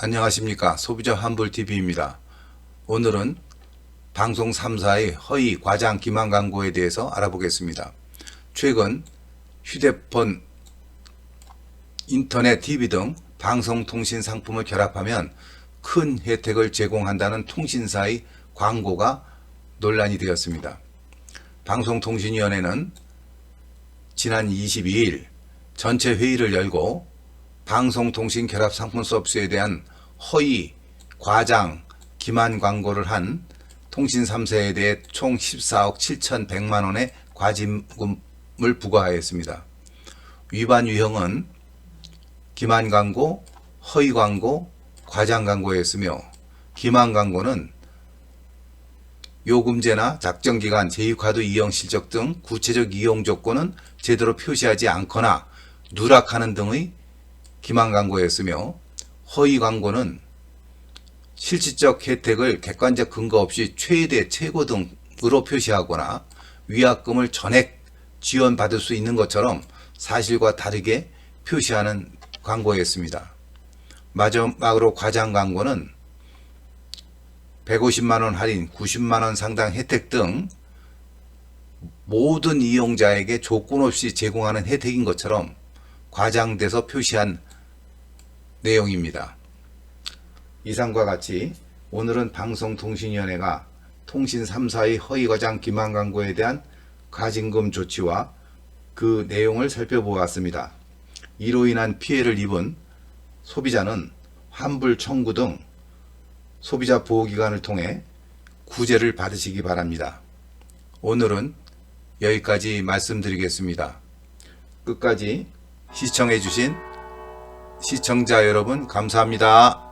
안녕하십니까 소비자 환불TV입니다. 오늘은 방송 3사의 허위 과장 기만 광고에 대해서 알아보겠습니다. 최근 휴대폰, 인터넷, TV 등 방송통신 상품을 결합하면 큰 혜택을 제공한다는 통신사의 광고가 논란이 되었습니다. 방송통신위원회는 지난 22일 전체 회의를 열고 방송통신 결합 상품 서비스에 대한 허위, 과장, 기만 광고를 한 통신 3사에 대해 총 14억 7,100만 원의 과징금을 부과하였습니다. 위반 유형은 기만 광고, 허위 광고, 과장 광고였으며 기만 광고는 요금제나 작정기간, 제휴카드 이용 실적 등 구체적 이용 조건은 제대로 표시하지 않거나 누락하는 등의 기만 광고였으며 허위 광고는 실질적 혜택을 객관적 근거 없이 최대, 최고 등으로 표시하거나 위약금을 전액 지원받을 수 있는 것처럼 사실과 다르게 표시하는 광고였습니다. 마지막으로 과장 광고는 150만 원 할인, 90만 원 상당 혜택 등 모든 이용자에게 조건 없이 제공하는 혜택인 것처럼 과장돼서 표시한 내용입니다. 이상과 같이 오늘은 방송통신위원회가 통신 3사의 허위과장 기만 광고에 대한 가징금 조치와 그 내용을 살펴보았습니다. 이로 인한 피해를 입은 소비자는 환불 청구 등 소비자 보호기관을 통해 구제를 받으시기 바랍니다. 오늘은 여기까지 말씀드리겠습니다. 끝까지 시청해주신 시청자 여러분 감사합니다.